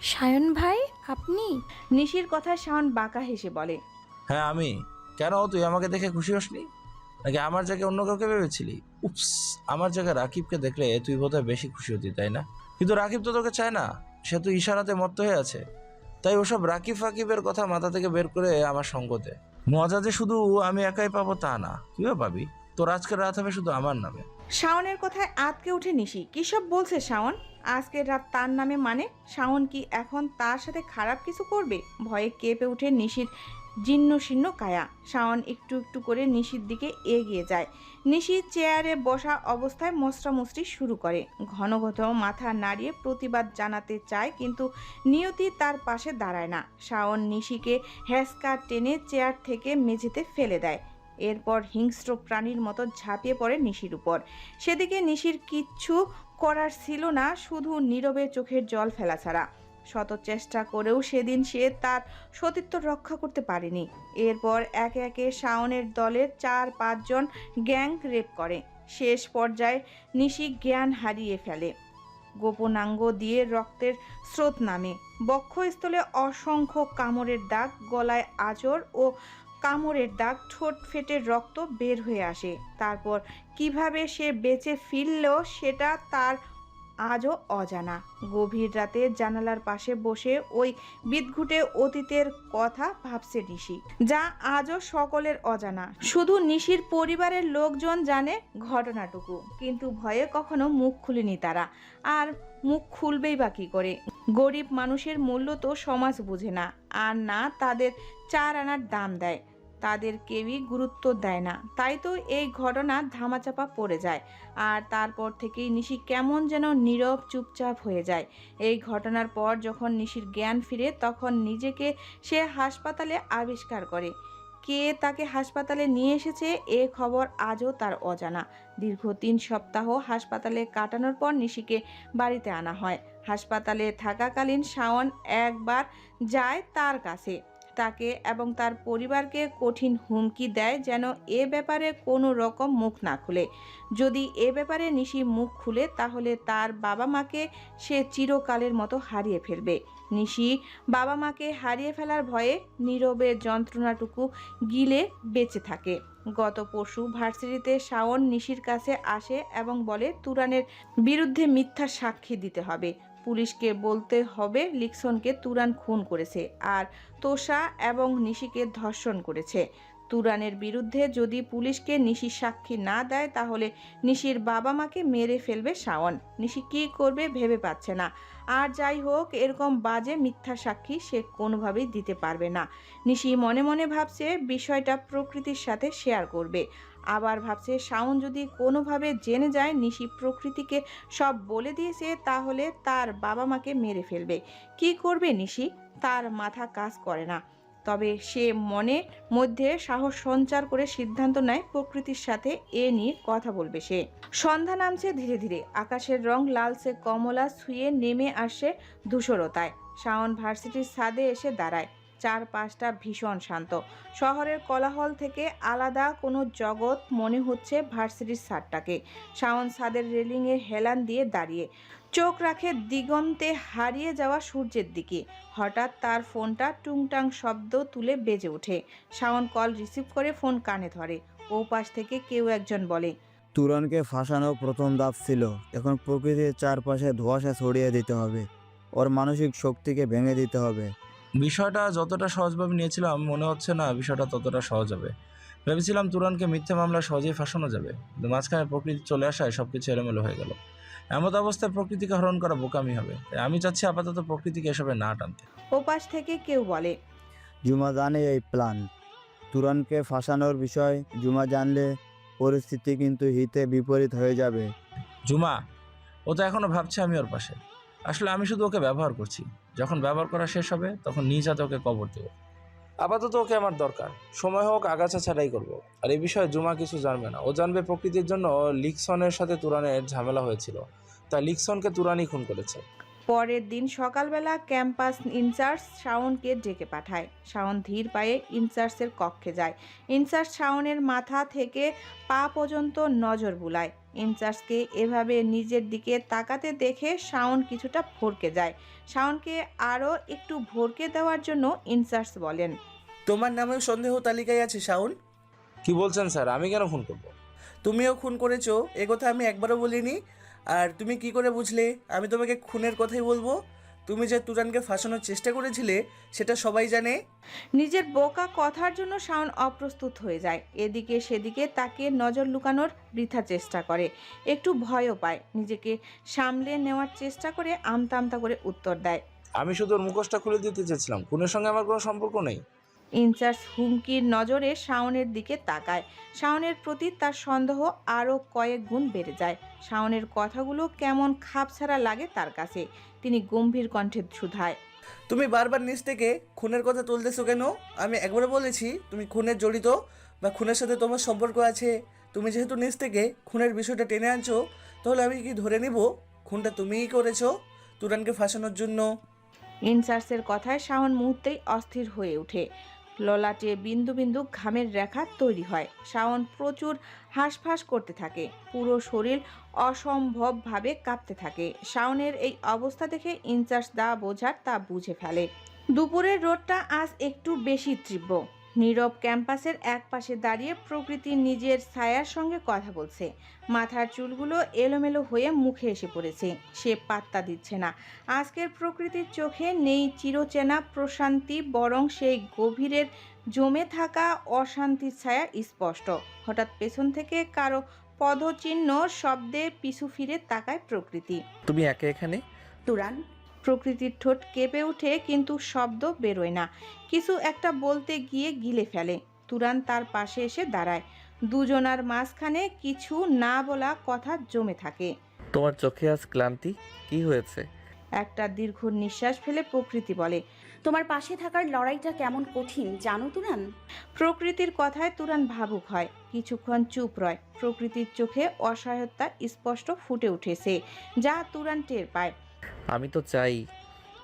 সায়ন ভাই আপনি? নিশির কথায় শাওন বাঁকা হেসে বলে হ্যাঁ আমি। কেন তুই আমাকে দেখে খুশি হসনি? নাকি আমার জায়গায় অন্য কাউকে ভেবেছিলি? উপস আমার জায়গায় রাকিবকে দেখলে তুই বোধহয় বেশি খুশি হতি তাই না? কিন্তু রাকিব তো তোকে চায় না। সে তো ইশারাতে মত্ত হয়ে আছে। তাই ওসব রাকিব ফাকিবের কথা মাথা থেকে বের করে আমার সঙ্গতে মজা যে শুধু আমি একাই পাবো তা না। তুইও পাবি তোর আজকের রাত হবে শুধু আমার নামে। শাওনের কথায় আতকে উঠে নিশি। কী সব বলছে শাওন? আজকের রাত তার নামে মানে? শাওন কি এখন তার সাথে খারাপ কিছু করবে? ভয়ে কেঁপে উঠে নিশির জীর্ণ শীর্ণ কায়া। শাওন একটু একটু করে নিশির দিকে এগিয়ে যায়। নিশির চেয়ারে বসা অবস্থায় মশরামশরি শুরু করে। ঘন ঘন মাথা নাড়িয়ে প্রতিবাদ জানাতে চায়, কিন্তু নিয়তি তার পাশে দাঁড়ায় না। শাওন নিশিকে হ্যাসকা টেনে চেয়ার থেকে মেঝেতে ফেলে দেয়। এরপর হিংস্র প্রাণীর মতো ঝাঁপিয়ে পড়ে নিশির উপর। সেদিকে নিশির কিচ্ছু করার ছিল না, শুধু নীরবে চোখের জল ফেলা ছাড়া। শত চেষ্টা করেও সেদিন সে তার সতীত্ব রক্ষা করতে পারেনি। এরপর একে একে শাওনের দলের চার পাঁচজন গ্যাং রেপ করে। শেষ পর্যায়ে নিশি জ্ঞান হারিয়ে ফেলে। গোপনাঙ্গ দিয়ে রক্তের স্রোত নামে। বক্ষস্থলে অসংখ্য কামড়ের দাগ, গলায় আচর ও কামড়ের দাগ, ঠোঁট ফেটে রক্ত বের হয়ে আসে। তারপর কীভাবে সে বেঁচে ফিরল সেটা তার আজও অজানা। গভীর রাতে জানালার পাশে বসে ওই বিদঘুটে অতীতের কথা ভাবছে নিশি, যা আজও সকলের অজানা। শুধু নিশির পরিবারের লোকজন জানে ঘটনাটুকু, কিন্তু ভয়ে কখনো মুখ খুলেনি তারা। আর মুখ খুলবেই বা কী করে? গরিব মানুষের মূল্য তো সমাজ বুঝে না, আর না তাদের চার আনার দাম দেয়। তাদের কেউই গুরুত্ব দেয় না। তাই তো এই ঘটনা ধামাচাপা পড়ে যায়, আর তারপর থেকেই নিশি কেমন যেন নীরব চুপচাপ হয়ে যায়। এই ঘটনার পর যখন নিশির জ্ঞান ফিরে, তখন নিজেকে সে হাসপাতালে আবিষ্কার করে। কে তাকে হাসপাতালে নিয়ে এসেছে এ খবর আজও তার অজানা। দীর্ঘ তিন সপ্তাহ হাসপাতালে কাটানোর পর নিশিকে বাড়িতে আনা হয়। হাসপাতালে থাকাকালীন শাওন একবার যায় তার কাছে। তাকে এবং তার পরিবারকে কঠিন হুমকি দেয় যেন এ ব্যাপারে কোনো রকম মুখ না খুলে। যদি এ ব্যাপারে নিশি মুখ খুলে, তাহলে তার বাবা মাকে সে চিরকালের মতো হারিয়ে ফেলবে। নিশি বাবা মাকে হারিয়ে ফেলার ভয়ে নীরবের যন্ত্রণাটুকু গিলে বেঁচে থাকে। গত পশু ভার্সিটিতে শাওন নিশির কাছে আসে এবং বলে, তুরানের বিরুদ্ধে মিথ্যা সাক্ষী দিতে হবে। পুলিশকে বলতে হবে লিকসনকে তুরান খুন করেছে আর তোষা এবং নিশিকে ধর্ষণ করেছে। তুরানের বিরুদ্ধে যদি পুলিশকে নিশি সাক্ষী না দেয়, তাহলে নিশির বাবা মাকে মেরে ফেলবে শাওন। নিশি কী করবে ভেবে পাচ্ছে না। আর যাই হোক, এরকম বাজে মিথ্যা সাক্ষী সে কোনোভাবেই দিতে পারবে না। নিশি মনে মনে ভাবছে বিষয়টা প্রকৃতির সাথে শেয়ার করবে। আবার ভাবছে শাওন যদি কোনোভাবে জেনে যায় নিশি প্রকৃতিকে সব বলে দিয়েছে, তাহলে তার বাবা মাকে মেরে ফেলবে। কি করবে নিশি? তার মাথা কাজ করে না। তবে সে মনে মধ্যে সাহস সঞ্চার করে সিদ্ধান্ত নেয় প্রকৃতির সাথে এ নিয়ে কথা বলবে সে। সন্ধ্যা নামছে ধীরে ধীরে। আকাশের রং লালচে কমলা ছুঁয়ে নেমে আসে ধূসরতায়। শাওন ভার্সিটির ছাদে এসে দাঁড়ায়। চার পাঁচটা ভীষণ শান্ত। শহরের কোলাহল থেকে আলাদা কোনো জগৎ মনে হচ্ছে ভার্সিটির ছাদটাকে। শাওন ছাদের রেলিংয়ে হেলান দিয়ে দাঁড়িয়ে। চোখ রাখে দিগন্তে হারিয়ে যাওয়া সূর্যের দিকে। হঠাৎ তার ফোনটা টুংটাং শব্দ তুলে বেজে ওঠে। শাওন কল রিসিভ করে ফোন কানে ধরে। ও পাশ থেকে কেউ একজন বলে তুরনকে ফাঁসানো প্রথম ধাপ ছিল। এখন প্রকৃতির চারপাশে ধোঁয়াশা ছড়িয়ে দিতে হবে। ওর মানসিক শক্তিকে ভেঙে দিতে হবে। বিষয়টা যতটা সহজভাবে নিয়েছিলাম মনে হচ্ছে না বিষয়টা ততটা সহজ হবে। ভেবেছিলাম তুরানকে মিথ্যে মামলা সহজেই ফাঁসানো যাবে। কিন্তু মাঝখানে প্রকৃতি চলে আসায় সব কিছু এলোমেলো হয়ে গেল। এমত অবস্থায় প্রকৃতিকে হরণ করা বোকামি হবে। তাই আমি চাচ্ছি আপাতত প্রকৃতিকে এসবে না টানতে। ও পাশ থেকে কেউ বলে জুমা জানে এই প্ল্যান তুরানকে ফাঁসানোর বিষয় জুমা জানলে পরিস্থিতি কিন্তু হিতে বিপরীত হয়ে যাবে। জুমা ও তো এখনও ভাবছে আমি ওর পাশে। আসলে আমি শুধু ওকে ব্যবহার করছি। যখন ব্যবহার করা শেষ হবে তখন নিজ হাতে ওকে কবর দেবো। আপাতত ওকে আমার দরকার। সময় হোক, আগাছা ছাড়াই করব। আর এই বিষয়ে জুমা কিছু জানবে না। ও জানবে প্রকৃতির জন্য লিকসনের সাথে তুরানের ঝামেলা হয়েছিল। তা লিকসনকে তুরানি খুন করেছে। পরের দিন সকালবেলা ক্যাম্পাস ইনচার্জ শাওনকে ডেকে পাঠায়। শাওন ধীর পায়ে ইনচার্জের কক্ষে যায়। ইনচার্জ শাওনের মাথা থেকে পা পর্যন্ত নজর বুলায়। ইনচার্জকে এভাবে নিজের দিকে তাকাতে দেখে শাওন কিছুটা ভরকে যায়। শাওনকে আরও একটু ভরকে দেওয়ার জন্য ইনচার্জ বলেন তোমার নামেও সন্দেহ তালিকায় আছে শাওন? কি বলছেন স্যার? আমি কেন ফোন করব? তুমিও খুন করেছ? এ কথা আমি একবারও বলিনি। আর তুমি কি করে বুঝলে? আমি তোমাকে খুনের কথাই বলব। তুমি যে তুরানকে ফাঁসানোর চেষ্টা করেছিলে সেটা সবাই জানে। নিজের বোকা কথার জন্য শাওন অপ্রস্তুত হয়ে যায়। এদিকে সেদিকে তাকে নজর লুকানোর বৃথা চেষ্টা করে। একটু ভয়ও পায়। নিজেকে সামলে নেওয়ার চেষ্টা করে আমতা আমতা করে উত্তর দেয়। আমি শুধু ওর মুখোশটা খুলে দিতে চেয়েছিলাম। খুনের সঙ্গে আমার কোনো সম্পর্ক নেই। ইনচার্জ হুমকির নজরে শাওনের দিকে তাকায়। শাওনের প্রতি তার সন্দেহ আরও কয়েক গুণ বেড়ে যায়। শাওনের কথাগুলো কেমন খাপছাড়া লাগে তার কাছে তিনি গম্ভীর কণ্ঠে শুধায়। তুমি বারবার নিজ থেকে খুনের কথা তুলতেছো কেন? আমি একবার বলেছি তুমি খুনের জড়িত বা খুনের সাথে তোমার সম্পর্ক আছে। তুমি যেহেতু নিজ থেকে খুনের বিষয়টা টেনে আনছো তাহলে আমি কি ধরে নিব? খুনটা তুমিই করেছ তুরানকে ফাঁসানোর জন্য? ইনচার্জের কথায় শাওন মুহূর্তেই অস্থির হয়ে ওঠে। ললাটে বিন্দু বিন্দু ঘামের রেখা তৈরি হয়। শাওন প্রচুর হাঁসফাঁস করতে থাকে। পুরো শরীর অসম্ভবভাবে কাঁপতে থাকে। শাওনের এই অবস্থা দেখে ইনচার্জ দা বোঝার তা বুঝে ফেলে। দুপুরের রোদটা আজ একটু বেশি তীব্র। নীরব ক্যাম্পাসের এক পাশে দাঁড়িয়ে প্রকৃতি নিজের ছায়ার সঙ্গে কথা বলছে। মাথার চুলগুলো এলোমেলো হয়ে মুখে এসে পড়েছে। সে পাত্তা দিচ্ছে না। আজকের প্রকৃতির চোখে নেই চিরচেনা প্রশান্তি বরং সেই গভীরের জমে থাকা অশান্তির ছায়া স্পষ্ট। হঠাৎ পেছন থেকে কারও পদচিহ্ন শব্দে পিছু ফিরে তাকায় প্রকৃতি। তুমি একে এখানে? তুরান প্রকৃতির ঠোঁট কেঁপে ওঠে কিন্তু শব্দ বেরোয় না। কিছু একটা বলতে গিয়ে গিলে ফেলে। তুরান তার পাশে এসে দাঁড়ায়। দুজনার মাঝখানে কিছু না বলা কথা জমে থাকে। তোমার চোখে আজ ক্লান্তি? কি হয়েছে? একটা দীর্ঘ নিঃশ্বাস ফেলে প্রকৃতি বলে তোমার পাশে থাকার লড়াইটা কেমন কঠিন জানো তুরান? প্রকৃতির কথায় তুরান ভাবুক হয়। কিছুক্ষণ চুপ রয়। প্রকৃতির চোখে অসহায়তা স্পষ্ট ফুটে উঠেছে যা তুরান টের পায়। আমি তো চাই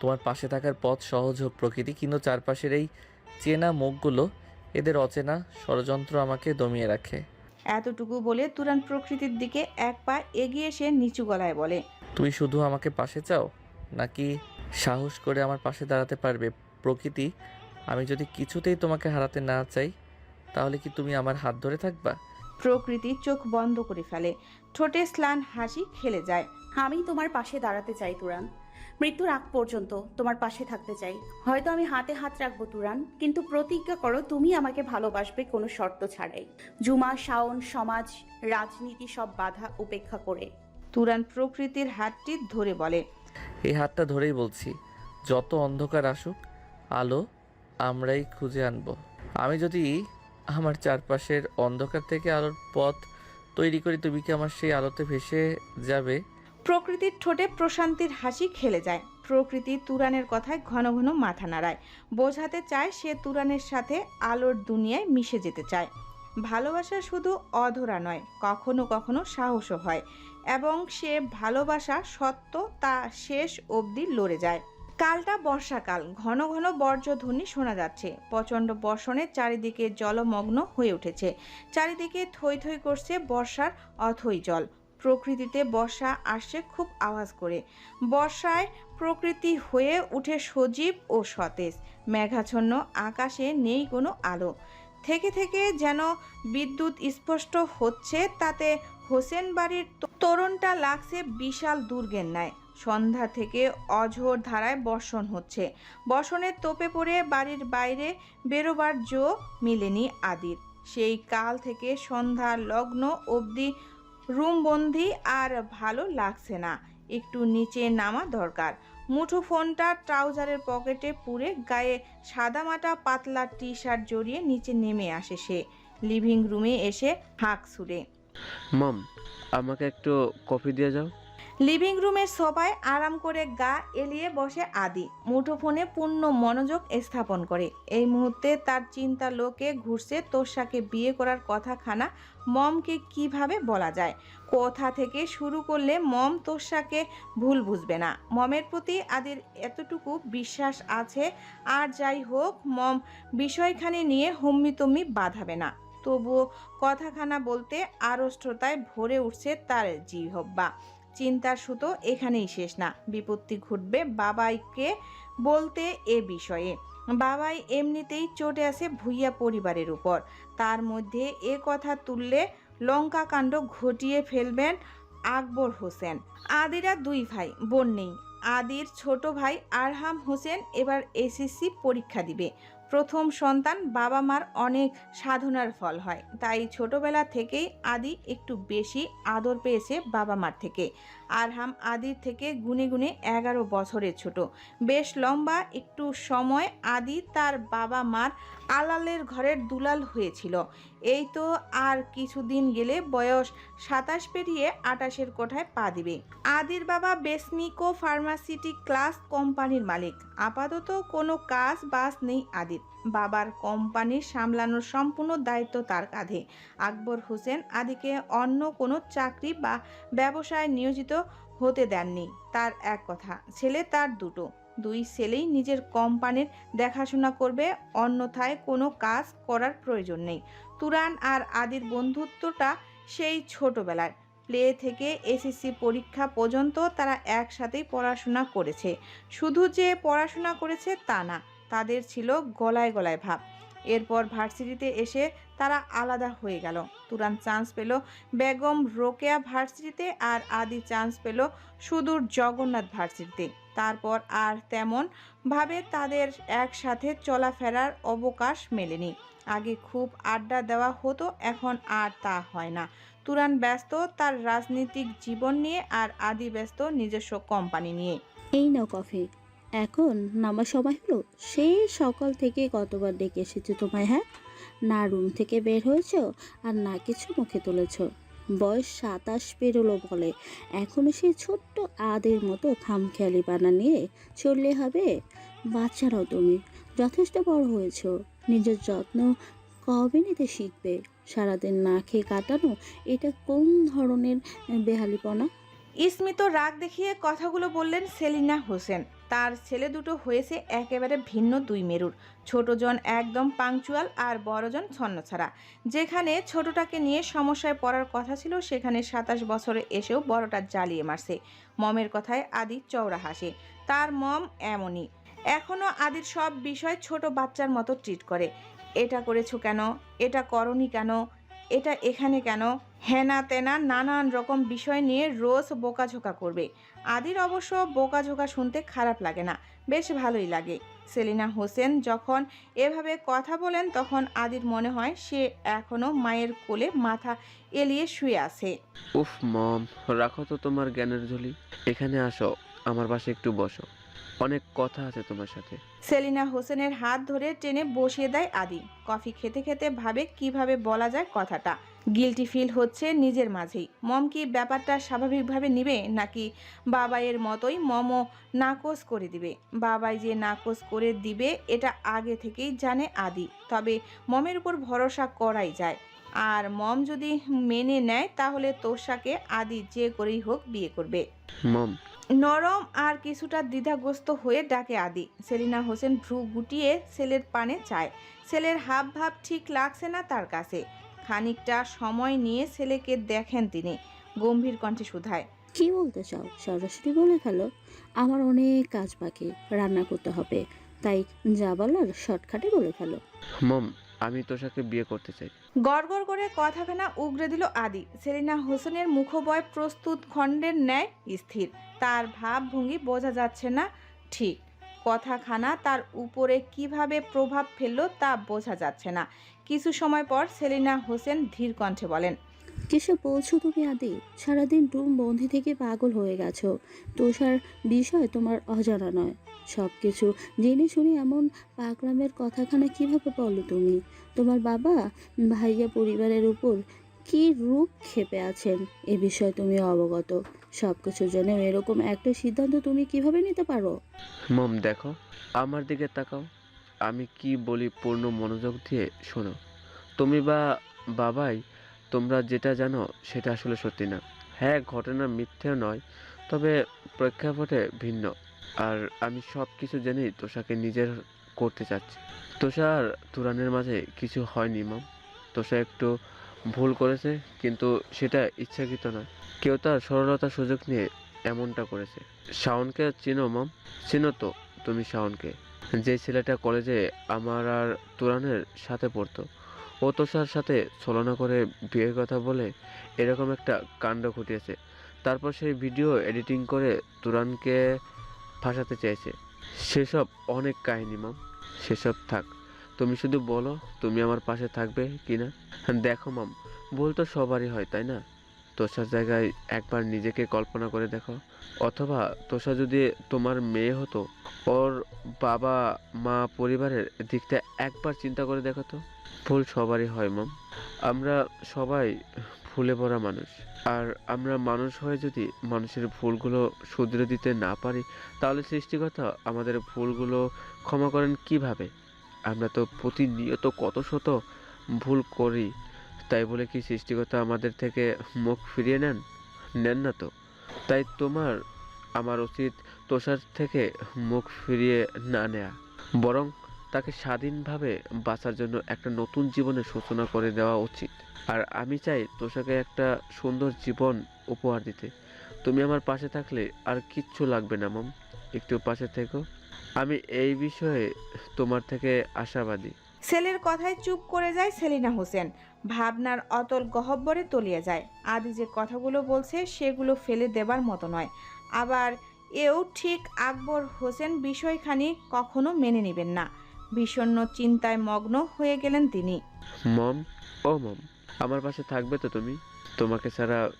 তোমার পাশে থাকার পথ সহজ হোক। প্রকৃতি কিন্তু চারপাশের এই চেনা মুখগুলো এদের অচেনা ষড়যন্ত্র আমাকে দমিয়ে রাখে। এতটুকু বলে তুরান প্রকৃতির দিকে এক পা এগিয়ে এসে নিচু গলায় বলে তুমি শুধু আমাকে পাশে চাও? নাকি সাহস করে আমার পাশে দাঁড়াতে পারবে? প্রকৃতি আমি যদি কিছুতেই তোমাকে হারাতে না চাই তাহলে কি তুমি আমার হাত ধরে থাকবা? প্রকৃতি চোখ বন্ধ করে ফেলে। ঠোঁটে স্লান হাসি খেলে যায়। আমি তোমার পাশে দাঁড়াতে চাই তুরান। মৃত্যুর আগ পর্যন্ত তোমার পাশে থাকতে চাই। হয়তো আমি হাতে হাত রাখব তুরান কিন্তু প্রতিজ্ঞা করো তুমি আমাকে ভালোবাসবে কোনো শর্ত ছাড়াই। জুমা শাওন সমাজ রাজনীতি সব বাধা উপেক্ষা করে। তুরান প্রকৃতির হাতটি ধরে বলে এই হাতটা ধরেই বলছি যত অন্ধকার আসুক আলো আমরাই খুঁজে আনব। আমি যদি আমার চারপাশের অন্ধকার থেকে আলোর পথ তৈরি করি তুমি কি আমার সেই আলোতে ভেসে যাবে? প্রকৃতির ঠোঁটে প্রশান্তির হাসি খেলে যায়। প্রকৃতি তুরানের কথায় ঘন ঘন মাথা নাড়ায়। বোঝাতে চায় সে তুরানের সাথে আলোর দুনিয়ায় মিশে যেতে চায়। ভালোবাসা শুধু অধরা নয়, কখনো কখনো সাহসও হয় এবং সে ভালোবাসা সত্য তা শেষ অবধি লড়ে যায়। কালটা বর্ষাকাল, ঘন ঘন বর্জ্যধ্বনি শোনা যাচ্ছে। প্রচণ্ড বর্ষণে চারিদিকে জলমগ্ন হয়ে উঠেছে। চারিদিকে থই থই করছে বর্ষার অথই জল। প্রকৃতিতে বর্ষা আসছে খুব আওয়াজ করে। বর্ষায় প্রকৃতি হয়ে উঠে সজীব ও সতেজ। মেঘাচ্ছন্ন আকাশে নেই কোনো আলো। থেকে থেকে যেন বিদ্যুৎ স্পষ্ট হচ্ছে, তাতে হোসেন বাড়ির তোরণটা লাগছে বিশাল দুর্গের ন্যায়। সন্ধ্যা থেকে অঝোর ধারায় বর্ষণ হচ্ছে। বর্ষণের তোপে পড়ে বাড়ির বাইরে বেরোবার জো মিলেনি আদির। সেই কাল থেকে সন্ধ্যা লগ্ন অবধি রুমবন্দি আর ভালো লাগছে না। একটু নিচে নামা দরকার। মুঠো ফোনটা ট্রাউজারের পকেটে পুরে গায়ে সাদামাটা পাতলা টি শার্ট জড়িয়ে নিচে নেমে আসে সে। লিভিং রুমে এসে হাঁক ছুড়ে। মম, আমাকে একটু কফি দিয়ে যাও। লিভিং রুমের সোফায় আরাম করে গা এলিয়ে বসে আদি। মুঠোফোনে পূর্ণ মনোযোগ স্থাপন করে। এই মুহূর্তে তার চিন্তা লোকে ঘুরছে তোষাকে বিয়ে করার কথাখানা মমকে কীভাবে বলা যায়? কোথা থেকে শুরু করলে মম তোষাকে ভুল বুঝবে না? মমের প্রতি আদির এতটুকু বিশ্বাস আছে, আর যাই হোক, মম বিষয়খানি নিয়ে হম্মি তম্মি বাঁধাবে না। তবুও কথাখানা বলতে আড়ষ্টতায় ভরে উঠছে তার জিহব্বা চিন্তার সুতো এখানেই শেষ না। বিপত্তি ঘটবে বাবাইকে বলতে এ বিষয়ে। বাবাই এমনিতেই চটে আছে ভুইয়া পরিবারের উপর। তার মধ্যে এ কথা তুললে লঙ্কা কাণ্ড ঘটিয়ে ফেলবেন আকবর হোসেন। আদিরা দুই ভাই, বোন নেই। আদির ছোট ভাই আরহাম হোসেন এবার এসএসসি পরীক্ষা দিবে। প্রথম সন্তান বাবা মার অনেক সাধনার ফল হয়। তাই ছোটবেলা থেকেই আদি একটু বেশি আদর পেয়েছে বাবা মার থেকে। আরহাম আদির থেকে গুনে গুনে এগারো বছরের ছোট। বেশ লম্বা একটু সময় আদি তার বাবা মার আলালের ঘরের দুলাল হয়েছিল। এই তো আর কিছুদিন গেলে বয়স সাতাশ পেরিয়ে আটাশের কোঠায় পা দিবে। আদির বাবা বেসমিকো ফার্মাসিটি ক্লাস কোম্পানির মালিক। আপাতত কোনো কাজ বাস নেই আদির। বাবার কোম্পানি সামলানোর সম্পূর্ণ দায়িত্ব তার কাঁধে। আকবর হোসেন আদিকে অন্য কোনো চাকরি বা ব্যবসায় নিয়োজিত হতে দেননি। তার এক কথা, ছেলে তার দুটো। দুই ছেলেই নিজের কোম্পানির দেখাশোনা করবে, অন্যথায় কোনো কাজ করার প্রয়োজন নেই। তুরান আর আদির বন্ধুত্বটা সেই ছোটবেলার প্লে থেকে এসএসসি পরীক্ষা পর্যন্ত তারা একসাথেই পড়াশোনা করেছে। শুধু যে পড়াশোনা করেছে তা না তাদের ছিল গলায় গলায় ভাব। এরপর ভার্সিটিতে এসে তারা আলাদা হয়ে গেল। তুরান চান্স পেল বেগম রোকেয়া ভার্সিটিতে আর আদি চান্স পেল সুদূর জগন্নাথ ভার্সিটিতে। তারপর আর তেমন ভাবে তাদের একসাথে চলাফেরার অবকাশ মেলেনি। আগে খুব আড্ডা দেওয়া হতো, এখন আর তা হয় না। তুরান ব্যস্ত তার রাজনৈতিক জীবন নিয়ে আর আদি ব্যস্ত নিজস্ব কোম্পানি নিয়ে। এই নাও কফি। এখন নামার সময় হলো? সেই সকাল থেকে কতবার ডেকে এসেছি তোমায় হ্যাঁ? না রুম থেকে বের হয়েছো আর না কিছু মুখে তুলেছ। বয়স সাতাশ পেরোলো বলে। এখনও সেই ছোট্ট আদের মতো খামখেয়ালি বানা নিয়ে চললে হবে? বাচ্চারাও তুমি, যথেষ্ট বড় হয়েছ। নিজের যত্ন কবে নিতে শিখবে? সারাদিন না খেয়ে কাটানো, এটা কোন ধরনের বেহালিপনা? স্মিত রাগ দেখিয়ে কথাগুলো বললেন সেলিনা হোসেন। তার ছেলে দুটো হয়েছে একেবারে ভিন্ন দুই মেরুর। ছোটজন একদম পাংচুয়াল আর বড়জন ছন্নছাড়া। যেখানে ছোটটাকে নিয়ে সমস্যায় পড়ার কথা ছিল, সেখানে সাতাশ বছরে এসেও বড়টা জ্বালিয়ে মারছে। মমের কথায় আদি চওড়া হাসে। তার মম এমনই। এখনও আদির সব বিষয় ছোট বাচ্চার মতো ট্রিট করে। এটা করেছ কেন? এটা করনি কেন? এটা এখানে কেন? হেনা তেনা নানান রকম বিষয় নিয়ে রোজ বোকাঝোকা করবে। আদির অবশ্য বোকাঝোকা শুনতে খারাপ লাগে না বেশ ভালোই লাগে। সেলিনা হোসেন যখন এভাবে কথা বলেন তখন আদির মনে হয় সে এখনও মায়ের কোলে মাথা এলিয়ে শুয়ে আছে। উফ মম রাখো তো তোমার জ্ঞানের ঝুলি। এখানে আসো আমার পাশে একটু বসো। অনেক কথা আছে তোমার সাথে। সেলিনা হোসেনের হাত ধরে টেনে বসিয়ে দেয় আদি। কফি খেতে খেতে ভাবে কীভাবে বলা যায় কথাটা। গিলটি ফিল হচ্ছে নিজের মাঝেই। মম কি ব্যাপারটা স্বাভাবিকভাবে নিবে নাকি বাবাইয়ের মতোই মমও নাকচ করে দিবে? বাবাই যে নাকচ করে দিবে এটা আগে থেকেই জানে আদি। তবে মমের উপর ভরসা করাই যায়। আর মম যদি মেনে নেয় তাহলে তোষাকে আদি যে করেই হোক বিয়ে করবে। মম। নরম আর কিছুটা দ্বিধাগ্রস্ত হয়ে ডাকে আদি। সেলিনা হোসেন ভ্রু গুটিয়ে ছেলের পানে চায়। ছেলের হাব ভাব ঠিক লাগছে না তার কাছে। খানিকটা সময় নিয়ে ছেলেকে দেখেন তিনি গম্ভীর কণ্ঠে শুধায় কি বলতে চাও? সরাসরি বলে ফেলো। আমার অনেক কাজ বাকি রান্না করতে হবে। তাই যা বলার শর্টকাটে বলে ফেলো। মম আমি তোষাকে বিয়ে করতে চাই। গড়গড় করে কথাখানা উগরে দিল আদি। সেলিনা হোসেনের মুখবয় প্রস্তুত খণ্ডের ন্যায় স্থির। তার ভাবভঙ্গি বোঝা যাচ্ছে না ঠিক। কথাখানা তার উপরে কীভাবে প্রভাব ফেলল তা বোঝা যাচ্ছে না। কিছু সময় পর সেলিনা হোসেন ধীর কণ্ঠে বলেন কিসব বলছো তুমি আদি? সারাদিন রুম বন্দি থেকে পাগল হয়ে গেছো। তুষার বিষয় তোমার অজানা নয়। সব কিছু জেনে শুনে এমন পাগলামের কথাখানা কীভাবে বলো তুমি? তোমার বাবা ভাইয়া পরিবারের উপর কি রূপ ক্ষেপে আছেন? এ বিষয়ে তুমি অবগত। সব কিছু জেনেও এরকম একটা সিদ্ধান্ত তুমি কীভাবে নিতে পারো? মম দেখো আমার দিকে তাকাও। আমি কি বলি পূর্ণ মনোযোগ দিয়ে শোনো। তুমি বা বাবাই, তোমরা যেটা জানো সেটা আসলে সত্যি না। হ্যাঁ ঘটনা মিথ্যেও নয়, তবে প্রেক্ষাপটে ভিন্ন। আর আমি সব কিছু জেনেই তোষাকে নিজের করতে চাচ্ছি। তোষার তুরানের মাঝে কিছু হয়নি, মম। তোষা একটু ভুল করেছে, কিন্তু সেটা ইচ্ছাকৃত না কেউ তার সরলতার সুযোগ নিয়ে এমনটা করেছে। শাওনকে চিনো, মম। চিনো তো তুমি শাওনকে। যে ছেলেটা কলেজে আমার আর তুরানের সাথে পড়তো, ও তোষার সাথে ছলনা করে বিয়ের কথা বলে এরকম একটা কাণ্ড ঘটিয়েছে। তারপর সেই ভিডিও এডিটিং করে তুরানকে ফাঁসাতে চেয়েছে। সেসব অনেক কাহিনী, মাম। সেসব থাক, তুমি শুধু বলো, তুমি আমার পাশে থাকবে কি না দেখো, মাম, ভুল তো সবারই হয়, তাই না? তোষার জায়গায় একবার নিজেকে কল্পনা করে দেখো। অথবা তোষা যদি তোমার মেয়ে হতো, ওর বাবা, মা পরিবারের দিকটা একবার চিন্তা করে দেখো তো। ভুল সবারই হয়, মাম। আমরা সবাই ভুলে পড়া মানুষ। আর আমরা মানুষ হয়ে যদি মানুষের ভুলগুলো শুধরে দিতে না পারি, তাহলে সৃষ্টিকর্তা আমাদের ভুলগুলো ক্ষমা করেন কীভাবে? আমরা তো প্রতিনিয়ত কত শত ভুল করি তাই বলে কি সৃষ্টিকর্তা আমাদের থেকে মুখ ফিরিয়ে নেন? নেন না তো। তাই তোমার, আমার উচিত তোষার থেকে মুখ ফিরিয়ে না নেয়া। বরং তাকে স্বাধীনভাবে বাঁচার জন্য একটা নতুন জীবনের সূচনা করে দেওয়া উচিত। আর আমি চাই তোষাকে একটা সুন্দর জীবন উপহার দিতে। তুমি আমার পাশে থাকলে আর কিচ্ছু লাগবে না, মম। একটু পাশে থেকো। আমি এই বিষয়ে তোমার থেকে আশাবাদী। ছেলের কথায় চুপ করে যায় সেলিনা হোসেন। ভাবনার অতল গহব্বরে তলিয়ে যায়। আদি যে কথাগুলো বলছে সেগুলো ফেলে দেবার মতো নয়। আবার এও ঠিক আকবর হোসেন বিষয়খানি কখনো মেনে নেবেন না। বিষণ্ণ চিন্তায় মগ্ন হয়ে গেলেন তিনি। মম, ও মম, আমার পাশে থাকবে তো তুমি? তোমাকে ছাড়া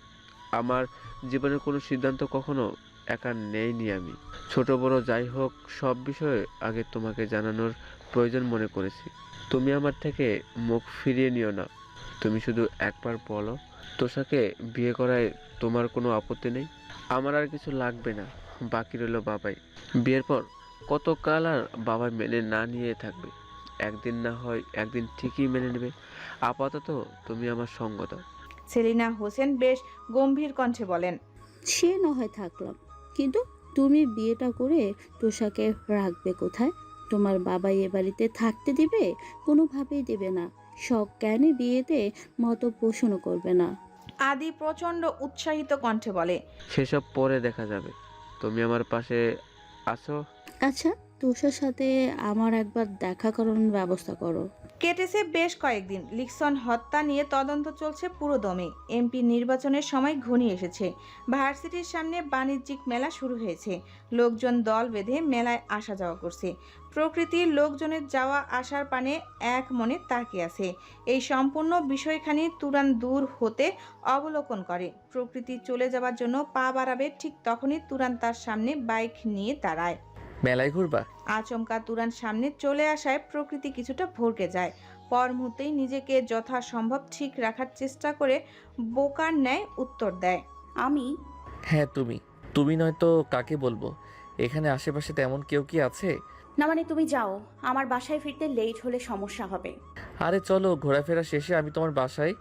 আমার জীবনের কোনো সিদ্ধান্ত কখনো একা নেইনি আমি। ছোট বড় যাই হোক, সব বিষয়ে আগে তোমাকে জানানোর প্রয়োজন মনে করেছি। তুমি আমার থেকে মুখ ফিরিয়ে নিও না। তুমি শুধু একবার বলো তোষাকে বিয়ে করায় তোমার কোনো আপত্তি নেই? আমার আর কিছু লাগবে না বাকি রইল বাবাই। বিয়ের পর কত কাল আর বাবা মেনে না নিয়ে থাকবে? একদিন না হয় একদিন ঠিকই মেনে নেবে। আপাতত তুমি আমার সঙ্গ দাও। সেলিনা হোসেন বেশ গম্ভীর কণ্ঠে বলেন সে না হয় থাকলাম কিন্তু তুমি বিয়েটা করে তোষাকে রাখবে কোথায়? তোমার বাবা এ বাড়িতে থাকতে দিবে? কোনোভাবেই দেবে না। শখ জ্ঞানে বিয়েতে মতো পোষণও করবে না। আদি প্রচণ্ড উৎসাহিত কণ্ঠে বলে সেসব পরে দেখা যাবে। তুমি আমার পাশে আছো? আচ্ছা তোষার সাথে আমার একবার দেখা করানোর ব্যবস্থা করো। কেটেছে বেশ কয়েকদিন। লিকসন হত্যা নিয়ে তদন্ত চলছে পুরো দমে। এমপি নির্বাচনের সময় ঘনিয়ে এসেছে। ভার্সিটির সামনে বাণিজ্যিক মেলা শুরু হয়েছে। লোকজন দল বেঁধে মেলায় আসা যাওয়া করছে। প্রকৃতির লোকজনের যাওয়া আসার পানে এক মনে তাকিয়ে আছে। এই সম্পূর্ণ বিষয়খানি তুরান দূর হতে অবলোকন করে। প্রকৃতি চলে যাবার জন্য পা বাড়াবে ঠিক তখনই তুরান তার সামনে বাইক নিয়ে দাঁড়ায়। মেলায় ঘুরবা? আচমকা তুরান সামনে চলে আসায় প্রকৃতি কিছুটা ভরকে যায়। পর মুহূর্তেই নিজেকে যথাসম্ভব ঠিক রাখার চেষ্টা করে বোকার ন্যায় উত্তর দেয়। আমি হ্যাঁ তুমি। তুমি নয়তো কাকে বলব? এখানে আশেপাশে তেমন কেউ কি আছে? না মানে তুমি যাও আমার বাসায় ফিরতে লেট হলে সমস্যা হবে। আরে চলো ঘোরাফেরা শেষে আমি তোমার বাসায়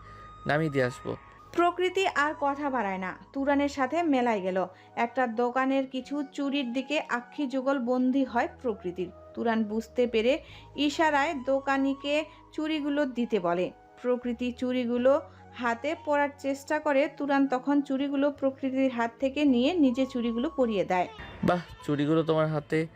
নামিয়ে দিয়ে আসব। প্রকৃতি আর কথা বাড়ায় না। তুরানের সাথে মেলায় গেল। একটা দোকানের কিছু চুরির দিকে আক্ষি যুগল বন্দি হয় প্রকৃতির। তুরান বুঝতে পেরে ইশারায় দোকানিকে চুরিগুলো দিতে বলে। প্রকৃতি চুরিগুলো হাতে পরার চেষ্টা করে তুরান তখন চুরিগুলো প্রকৃতির হাত থেকে নিয়ে নিজে চুরিগুলো পরিয়ে দেয়। বাহ চুড়িগুলো তোমার হাতে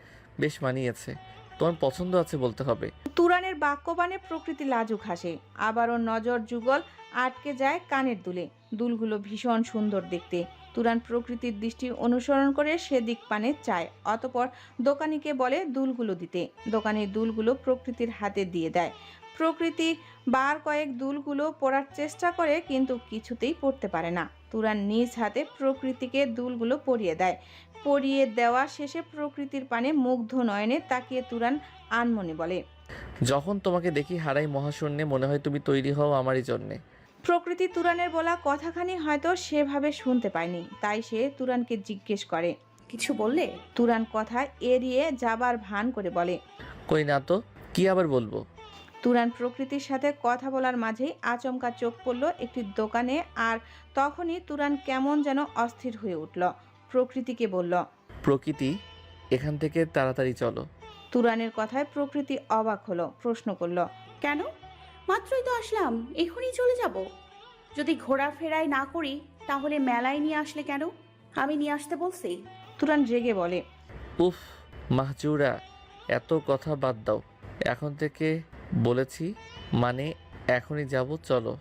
বেশ মানিয়েছে। তোমার পছন্দ আছে বলতে হবে। তুরানের বাক্যবাণে প্রকৃতি লাজুক হাসে। আবারও নজর যুগল আটকে যায় কানের দুলে। দুলগুলো ভীষণ সুন্দর দেখতে। তুরান প্রকৃতির দৃষ্টি অনুসরণ করে সেদিক পানে চায়। অতপর দোকানিকে বলে দুলগুলো দিতে। দোকানের দুলগুলো প্রকৃতির হাতে দিয়ে দেয়। প্রকৃতি বার কয়েক দুলগুলো পরার চেষ্টা করে কিন্তু কিছুতেই পড়তে পারে না। তুরান নিজ হাতে প্রকৃতিকে দুলগুলো পরিয়ে দেয়। পরিয়ে দেওয়া শেষে প্রকৃতির পানে মুগ্ধ নয়নে তাকিয়ে তুরান আনমনে বলে যখন তোমাকে দেখি হারাই মহাশূন্যে মনে হয় তুমি তৈরি হও আমারই জন্যে। প্রকৃতি তুরানের বলা কথাখানি হয়তো সেভাবে শুনতে পায়নি তাই সে তুরানকে জিজ্ঞেস করে কিছু বললে? তুরান কথা এড়িয়ে যাবার ভান করে বলে কই না তো কি আবার বলব? তুরান প্রকৃতির সাথে কথা বলার মাঝেই আচমকা চোখ পড়ল একটি দোকানে আর তখনই তুরান কেমন যেন অস্থির হয়ে উঠল। প্রকৃতিকে বলল প্রকৃতি এখান থেকে তাড়াতাড়ি চলো। তুরানের কথায় প্রকৃতি অবাক হলো প্রশ্ন করল কেন? মাত্রই তো আসলাম এখনই চলে যাব। যদি ঘোরাফেরায় না করি তাহলে মেলায় নিয়ে আসলে কেন? আমি নিয়ে আসতে বলছি। তুরান রেগে বলে উফ মাহজুরা এত কথা বাদ দাও। এখন থেকে বলেছি মানে এখনই যাব চলো।